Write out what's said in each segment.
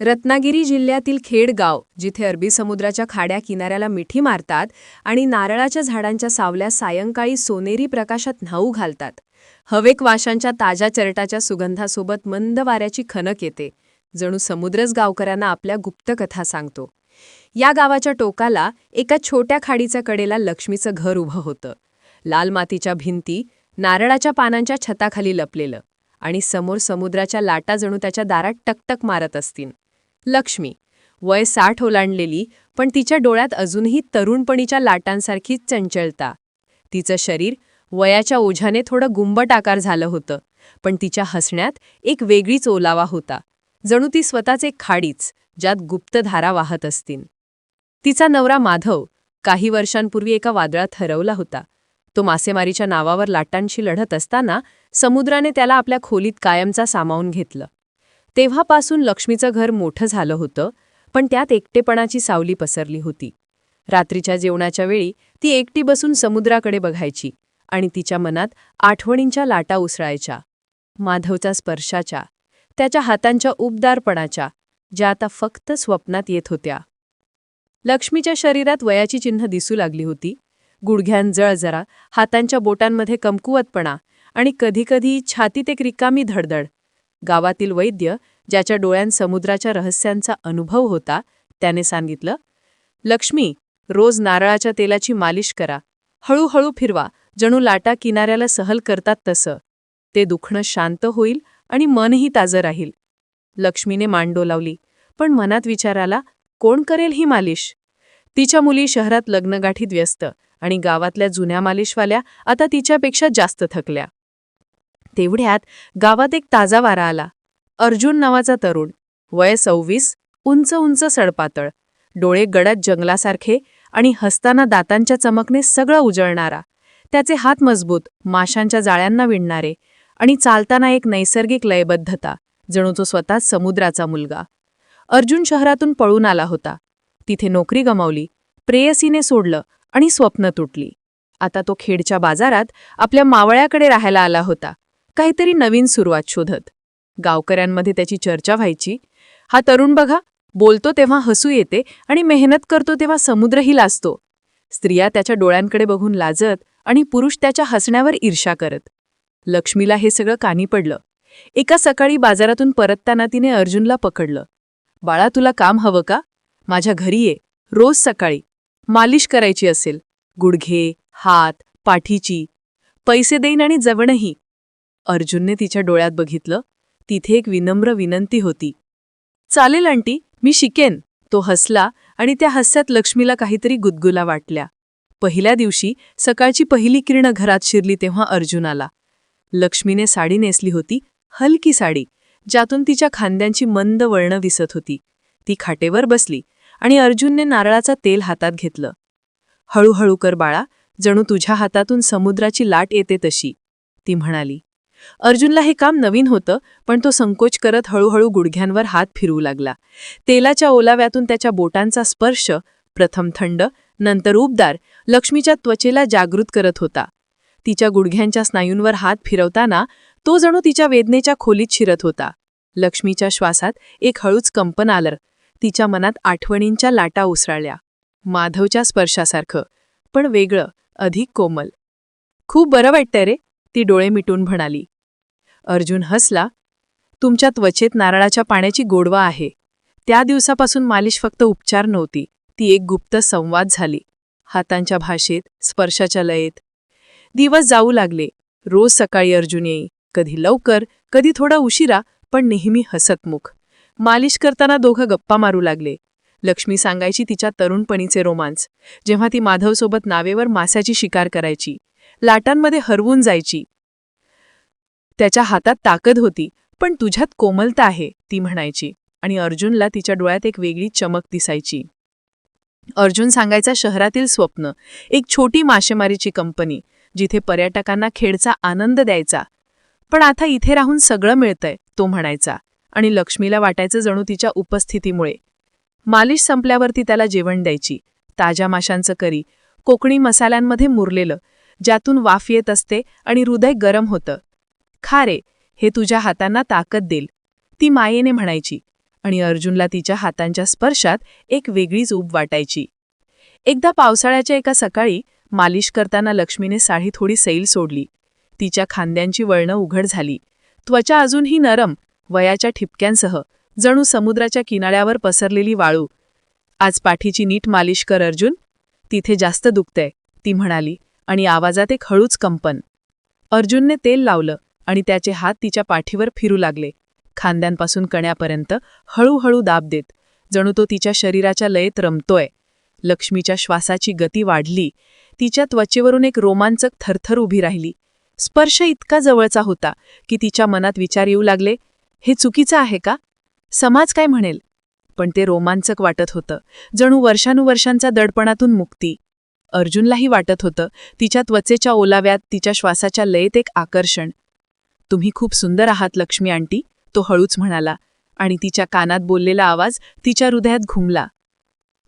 रत्नागिरी जिल्ह्यातील खेडगाव जिथे अरबी समुद्राच्या खाड्या किनाऱ्याला मिठी मारतात आणि नारळाच्या झाडांच्या सावल्या सायंकाळी सोनेरी प्रकाशात न्हाऊ घालतात. हवेक वाशांच्या ताज्या चरटाच्या सुगंधासोबत मंद वाऱ्याची खनक येते जणू समुद्रच गावकऱ्यांना आपल्या गुप्तकथा सांगतो. या गावाच्या टोकाला एका छोट्या खाडीच्या कडेला लक्ष्मीचं घर उभं होतं. लाल मातीच्या भिंती नारळाच्या पानांच्या छताखाली लपलेलं आणि समोर समुद्राच्या लाटा जणू त्याच्या दारात टकटक मारत असतील लक्ष्मी. वय साठ ओलांडलेली पण तिच्या डोळ्यात अजूनही तरुणपणीच्या लाटांसारखीच चंचलता. तिचं शरीर वयाच्या ओझ्याने थोडं गुंबट आकार झालं होतं पण तिच्या हसण्यात एक वेगळीच ओलावा होता. जणू ती स्वतःच एक खाडीच ज्यात गुप्तधारा वाहत असतील तिचा नवरा माधव काही वर्षांपूर्वी एका वादळात हरवला होता. तो मासेमारीच्या नावावर लाटांशी लढत असताना समुद्राने त्याला आपल्या खोलीत कायमचा सामावून घेतलं. तेव्हापासून लक्ष्मीचं घर मोठं झालं होतं पण त्यात एकटेपणाची सावली पसरली होती. रात्रीच्या जेवणाच्या वेळी ती एकटी बसून समुद्राकडे बघायची आणि तिच्या मनात आठवणींच्या लाटा उसळायच्या माधवच्या स्पर्शाच्या त्याच्या हातांच्या उबदारपणाच्या ज्या आता फक्त स्वप्नात येत होत्या. लक्ष्मीच्या शरीरात वयाची चिन्ह दिसू लागली होती. गुडघ्यान जळजरा हातांच्या बोटांमध्ये कमकुवतपणा आणि कधीकधी छातीत एक रिकामी धडधड गावातील वैद्य ज्याच्या डोळ्यात समुद्राच्या रहस्यांचा अनुभव होता त्याने सांगितलं लक्ष्मी रोज नारळाच्या तेलाची मालिश करा. हळूहळू फिरवा. जणू लाटा किनाऱ्याला सहल करतात तसं. ते दुखणं शांत होईल आणि मनही ताजं राहील. लक्ष्मीने मांडो लावली पण मनात विचाराला कोण करेल ही मालिश? तिच्या मुली शहरात लग्नगाठीत व्यस्त आणि गावातल्या जुन्या मालिशवाल्या आता तिच्यापेक्षा जास्त थकल्या. तेवढ्यात गावात एक ताजा वारा आला. अर्जुन नावाचा तरुण. वय सव्वीस उंच उंच सडपातळ. डोळे गडद जंगलासारखे आणि हसताना दातांच्या चमकने सगळं उजळणारा. त्याचे हात मजबूत माशांच्या जाळ्यांना विणणारे आणि चालताना एक नैसर्गिक लयबद्धता जणू तो स्वतः समुद्राचा मुलगा. अर्जुन शहरातून पळून आला होता. तिथे नोकरी गमावली प्रेयसीने सोडलं आणि स्वप्न तुटली. आता तो खेडच्या बाजारात आपल्या मावळ्याकडे राहायला आला होता. काहीतरी नवीन सुरुवात शोधत. गावकऱ्यांमध्ये त्याची चर्चा व्हायची. हा तरुण बघा बोलतो तेव्हा हसू येते आणि मेहनत करतो तेव्हा समुद्रही लाजतो. स्त्रिया त्याच्या डोळ्यांकडे बघून लाजत आणि पुरुष त्याच्या हसण्यावर ईर्षा करत. लक्ष्मीला हे सगळं कानी पडलं. एका सकाळी बाजारातून परतताना तिने अर्जुनला पकडलं. बाळा तुला काम हवं का? माझ्या घरी ये. रोज सकाळी. मालिश करायची असेल. गुडघे हात पाठीची. पैसे देईन आणि जवणही. अर्जुनने तिच्या डोळ्यात बघितलं. तिथे एक विनम्र विनंती होती. चालेल आंटी मी शिकेन. तो हसला आणि त्या हस्यात लक्ष्मीला काहीतरी गुदगुला वाटल्या. पहिल्या दिवशी सकाळची पहिली किरण घरात शिरली तेव्हा अर्जुन आला. लक्ष्मीने साडी नेसली होती हलकी साडी ज्यातून तिच्या खांद्यांची मंद वळणं दिसत होती. ती खाटेवर बसली आणि अर्जुनने नारळाचा तेल हातात घेतलं. हळूहळू कर बाळा जणू तुझ्या हातातून समुद्राची लाट येते तशी ती म्हणाली. अर्जुनला हे काम नवीन होतं पण तो संकोच करत हळूहळू गुडघ्यांवर हात फिरवू लागला. तेलाच्या ओलाव्यातून त्याच्या बोटांचा स्पर्श प्रथम थंड नंतर उबदार लक्ष्मीच्या त्वचेला जागृत करत होता. तिच्या गुडघ्यांच्या स्नायूंवर हात फिरवताना तो जणू तिच्या वेदनेच्या खोलीत शिरत होता. लक्ष्मीच्या श्वासात एक हळूच कंपन आलं. तिच्या मनात आठवणींच्या लाटा उसळल्या. माधवच्या स्पर्शासारखं पण वेगळं अधिक कोमल. खूप बरं वाटतंय रे ती डोळे मिटून म्हणाली. अर्जुन हसला. तुमच्या त्वचेत नारळाच्या पाण्याची गोडवा आहे. त्या दिवसापासून मालिश फक्त उपचार नव्हती. ती एक गुप्त संवाद झाली. हातांच्या भाषेत स्पर्शाच्या लयेत. दिवस जाऊ लागले. रोज सकाळी अर्जुन येई. कधी लवकर कधी थोडा उशिरा पण नेहमी हसतमुख मालिश करताना दोघं गप्पा मारू लागले. लक्ष्मी सांगायची तिच्या तरुणपणीचे रोमांस. जेव्हा ती माधवसोबत नावेवर मास्याची शिकार करायची. लाटांमध्ये हरवून जायची. त्याच्या हातात ताकद होती पण तुझ्यात कोमलता आहे ती म्हणायची आणि अर्जुनला तिच्या डोळ्यात एक वेगळी चमक दिसायची. अर्जुन सांगायचा शहरातील स्वप्न एक छोटी मासेमारीची कंपनी जिथे पर्यटकांना खेडचा आनंद द्यायचा. पण आता इथे राहून सगळं मिळतंय तो म्हणायचा आणि लक्ष्मीला वाटायचं जणू तिच्या उपस्थितीमुळे. मालिश संपल्यावरती त्याला जेवण द्यायची. ताज्या माशांचं करी कोकणी मसाल्यांमध्ये मुरलेलं ज्यातून वाफ येत असते आणि हृदय गरम होतं. खा रे हे तुझ्या हातांना ताकद देईल. ती मायेने म्हणायची आणि अर्जुनला तिच्या हातांच्या स्पर्शात एक वेगळीच ऊब वाटायची. एकदा पावसाळ्याच्या एका सकाळी मालिश करताना लक्ष्मीने साडी थोडी सैल सोडली. तिच्या खांद्यांची वळणं उघड झाली. त्वचा अजूनही नरम वयाच्या ठिपक्यांसह जणू समुद्राच्या किनाऱ्यावर पसरलेली वाळू. आज पाठीची नीट मालिश कर अर्जुन. तिथे जास्त दुखतंय ती म्हणाली आणि आवाजात एक हळूच कंपन. अर्जुनने तेल लावलं. आणि त्याचे हात तिच्या पाठीवर फिरू लागले. खांद्यांपासून कण्यापर्यंत हळूहळू दाब देत जणू तो तिच्या शरीराच्या लयेत रमतोय. लक्ष्मीच्या श्वासाची गती वाढली. तिच्या त्वचेवरून एक रोमांचक थरथर उभी राहिली. स्पर्श इतका जवळचा होता की तिच्या मनात विचार येऊ लागले हे चुकीचं आहे का? समाज काय म्हणेल? पण ते रोमांचक वाटत होतं जणू वर्षानुवर्षांचा दडपणातून मुक्ती. अर्जुनलाही वाटत होतं तिच्या त्वचेच्या ओलाव्यात तिच्या श्वासाच्या लयेत एक आकर्षण तुम्ही खूप सुंदर आहात लक्ष्मी आंटी तो हळूच म्हणाला आणि तिच्या कानात बोललेला आवाज तिच्या हृदयात घुमला.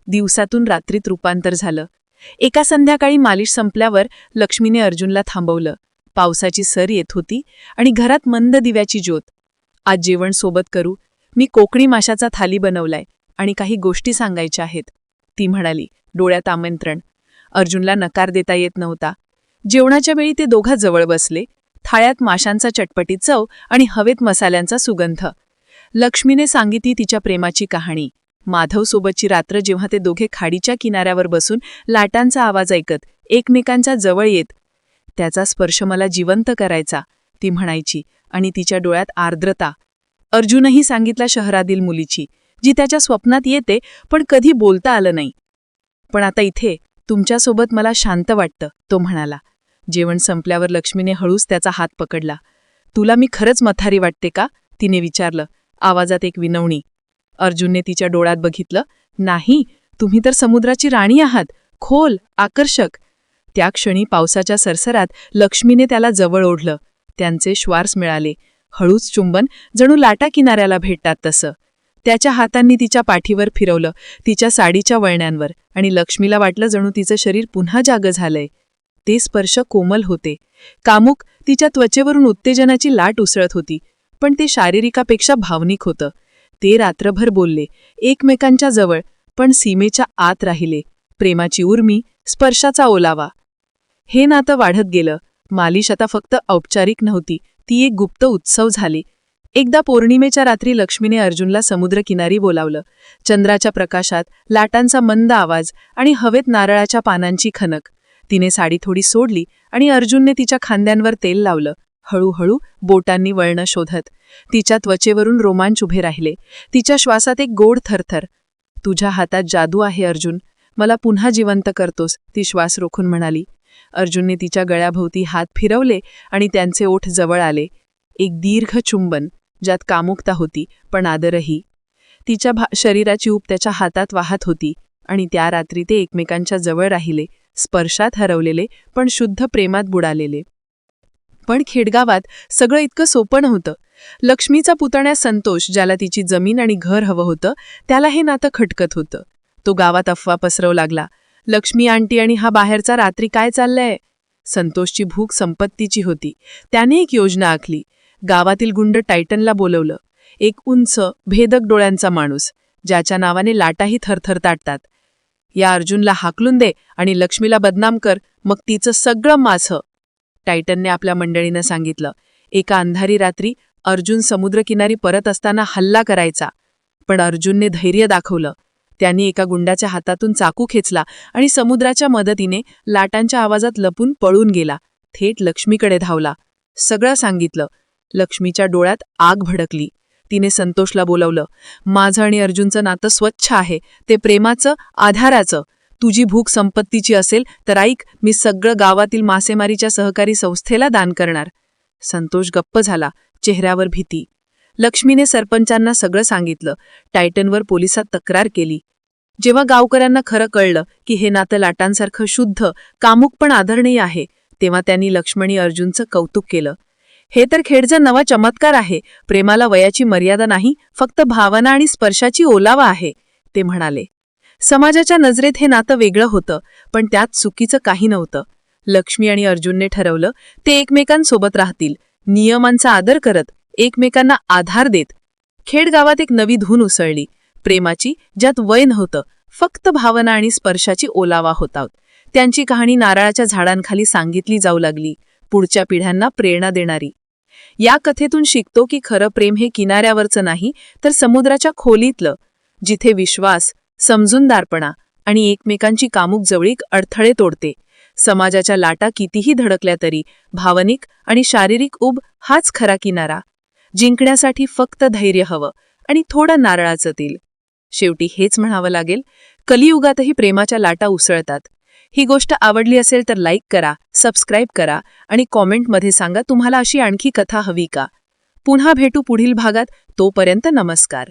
दिवसातून रात्रीत रूपांतर झालं. एका संध्याकाळी मालिश संपल्यावर लक्ष्मीने अर्जुनला थांबवलं. पावसाची सर येत होती आणि घरात मंद दिव्याची ज्योत. आज जेवण सोबत करू. मी कोकणी माशाचा थाली बनवलाय आणि काही गोष्टी सांगायच्या आहेत. ती म्हणाली डोळ्यात आमंत्रण. अर्जुनला नकार देता येत नव्हता. जेवणाच्या वेळी ते दोघा जवळ बसले. थाळ्यात माशांचा चटपटीत चव आणि हवेत मसाल्यांचा सुगंध. लक्ष्मीने सांगितली तिच्या प्रेमाची कहाणी. माधवसोबतची रात्र जेव्हा ते दोघे खाडीच्या किनाऱ्यावर बसून लाटांचा आवाज ऐकत एकमेकांच्या जवळ येत त्याचा स्पर्श मला जिवंत करायचा ती म्हणायची आणि तिच्या डोळ्यात आर्द्रता. अर्जुनही सांगितला शहरातील मुलीची जी त्याच्या स्वप्नात येते पण कधी बोलता आलं नाही. पण आता इथे तुमच्यासोबत मला शांत वाटतं तो म्हणाला. जेवण संपल्यावर लक्ष्मीने हळूच त्याचा हात पकडला. तुला मी खरंच मथारी वाटते का? तिने विचारलं. आवाजात एक विनवणी. अर्जुनने तिच्या डोळ्यात बघितलं. नाही तुम्ही तर समुद्राची राणी आहात. खोल आकर्षक. त्या क्षणी पावसाच्या सरसरात लक्ष्मीने त्याला जवळ ओढलं. त्यांचे श्वास मिळाले. हळूच चुंबन जणू लाटा किनाऱ्याला भेटतात तसं. त्याच्या हातांनी तिच्या पाठीवर फिरवलं तिच्या साडीच्या वळण्यांवर. आणि लक्ष्मीला वाटलं जणू तिचं शरीर पुन्हा जागं झालंय. ते स्पर्श कोमल होते. कामुक तिच्या त्वचेवरून उत्तेजनाची लाट उसळत होती पण ते शारीरिकापेक्षा भावनिक होतं. ते रात्रभर बोलले एकमेकांच्या जवळ पण सीमेच्या आत राहिले. प्रेमाची उर्मी स्पर्शाचा ओलावा. हे नातं वाढत गेलं. मालिश आता फक्त औपचारिक नव्हती ती एक गुप्त उत्सव झाली. एकदा पौर्णिमेच्या रात्री लक्ष्मीने अर्जुनला समुद्रकिनारी बोलावलं. चंद्राच्या प्रकाशात लाटांचा मंद आवाज आणि हवेत नारळाच्या पानांची खनक. तिने साडी थोडी सोडली आणि अर्जुनने तिच्या खांद्यांवर तेल लावलं. हळूहळू बोटांनी वळणं शोधत. तिच्या त्वचेवरून रोमांच उभे राहिले. तिच्या श्वासात एक गोड थरथर. तुझ्या हातात जादू आहे अर्जुन. मला पुन्हा जिवंत करतोस ती श्वास रोखून म्हणाली. अर्जुनने तिच्या गळ्याभोवती हात फिरवले आणि त्यांचे ओठ जवळ आले. एक दीर्घ चुंबन ज्यात कामुकता होती पण आदरही. तिच्या भा शरीराची ऊब त्याच्या हातात वाहत होती आणि त्या रात्री ते एकमेकांच्या जवळ राहिले. स्पर्शात हरवलेले पण शुद्ध प्रेमात बुडालेले. पण खेडगावात सगळं इतकं सोपं नव्हतं. लक्ष्मीचा पुतण्या संतोष ज्याला तिची जमीन आणि घर हवं होतं त्याला हे नातं खटकत होतं. तो गावात अफवा पसरवू लागला. लक्ष्मी आंटी आणि हा बाहेरचा रात्री काय चाललंय? संतोषची भूक संपत्तीची होती. त्याने एक योजना आखली. गावातील गुंड टायटनला बोलवलं. एक उंच भेदक डोळ्यांचा माणूस ज्याच्या नावाने लाटाही थरथर ताटतात या अर्जुनला हाकलून दे आणि लक्ष्मीला बदनाम कर मग तिचं सगळं माझं. टायटनने आपल्या मंडळीनं सांगितलं. एका अंधारी रात्री अर्जुन समुद्रकिनारी परत असताना हल्ला करायचा. पण अर्जुनने धैर्य दाखवलं. त्यांनी एका गुंडाच्या हातातून चाकू खेचला आणि समुद्राच्या मदतीने लाटांच्या आवाजात लपून पळून गेला. थेट लक्ष्मीकडे धावला. सगळं सांगितलं. लक्ष्मीच्या डोळ्यात आग भडकली. तिने संतोषला बोलावलं. माझं आणि अर्जुनचं नातं स्वच्छ आहे. ते प्रेमाचं आधाराचं. तुझी भूक संपत्तीची असेल तर ऐक मी सगळं गावातील मासेमारीच्या सहकारी संस्थेला दान करणार. संतोष गप्प झाला चेहऱ्यावर भीती. लक्ष्मीने सरपंचांना सगळं सांगितलं. टायटनवर पोलिसात तक्रार केली. जेव्हा गावकऱ्यांना खरं कळलं की हे नातं लाटांसारखं शुद्ध कामुक पण आदरणीय आहे तेव्हा त्यांनी लक्ष्मणी अर्जुनचं कौतुक केलं. हे तर खेडचा नवा चमत्कार आहे. प्रेमाला वयाची मर्यादा नाही फक्त भावना आणि स्पर्शाची ओलावा आहे ते म्हणाले. समाजाच्या नजरेत हे नातं वेगळं होतं पण त्यात चुकीचं काही नव्हतं. लक्ष्मी आणि अर्जुनने ठरवलं ते एकमेकांसोबत राहतील. नियमांचा आदर करत एकमेकांना आधार देत. खेडगावात एक नवी धून उसळली. प्रेमाची ज्यात वय नव्हतं फक्त भावना आणि स्पर्शाची ओलावा होता. त्यांची कहाणी नारळाच्या झाडांखाली सांगितली जाऊ लागली. पुढच्या पिढ्यांना प्रेरणा देणारी. या कथेतून शिकतो की खरं प्रेम हे किनाऱ्यावरचं नाही तर समुद्राच्या खोलीतलं जिथे विश्वास समजूनदारपणा आणि एकमेकांची कामुक जवळीक अडथळे तोडते. समाजाच्या लाटा कितीही धडकल्या तरी भावनिक आणि शारीरिक उब हाच खरा किनारा. जिंकण्यासाठी फक्त धैर्य हवं आणि थोडं नारळाचं तेल. शेवटी हेच म्हणावं लागेल कलियुगातही प्रेमाच्या लाटा उसळतात. ही गोष्ट आवडली असेल तर लाईक करा सबस्क्राईब करा आणि कॉमेंटमध्ये सांगा तुम्हाला अशी आणखी कथा हवी का. पुन्हा भेटू पुढील भागात तोपर्यंत नमस्कार.